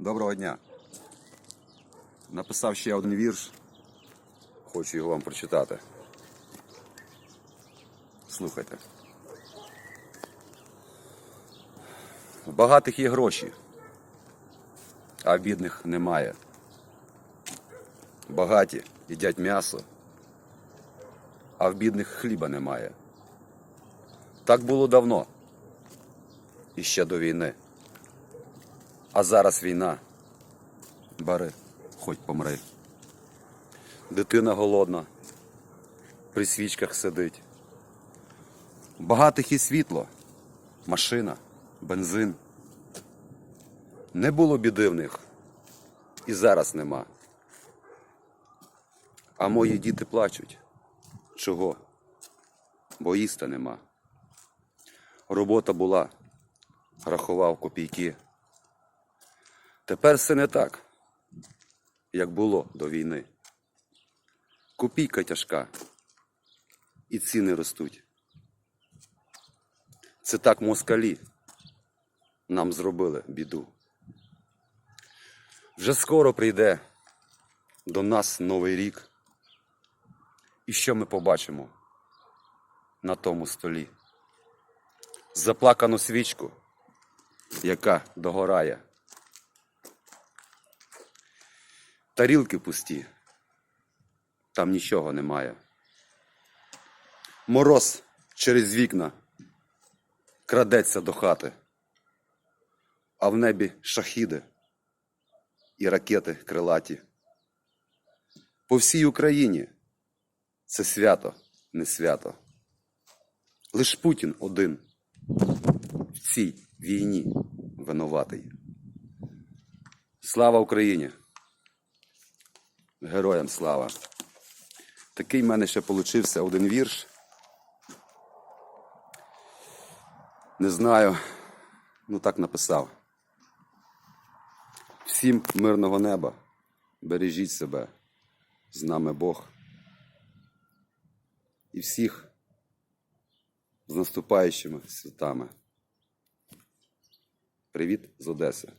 Доброго дня. Написав ще один вірш. Хочу його вам прочитати. Слухайте. У багатих є гроші, а в бідних немає. Багаті їдять м'ясо, а в бідних хліба немає. Так було давно. І ще до війни. А зараз війна. Бери, хоч помри. Дитина голодна, при свічках сидить. Багатих і світло, машина, бензин. Не було біди в них, і зараз нема. А мої діти плачуть. Чого? Бо їсти нема. Робота була, рахував копійки. Тепер все не так, як було до війни. Копійка тяжка, і ціни ростуть. Це так москалі нам зробили біду. Вже скоро прийде до нас новий рік. І що ми побачимо на тому столі? Заплакану свічку, яка догорає. Тарілки пусті, там нічого немає. Мороз через вікна крадеться до хати, а в небі шахіди і ракети крилаті. По всій Україні це свято, не свято. Лиш Путін один в цій війні винуватий. Слава Україні! Героям слава! Такий в мене ще получився один вірш. Не знаю, ну так написав. Всім мирного неба, бережіть себе, з нами Бог. І всіх з наступаючими святами. Привіт з Одеси.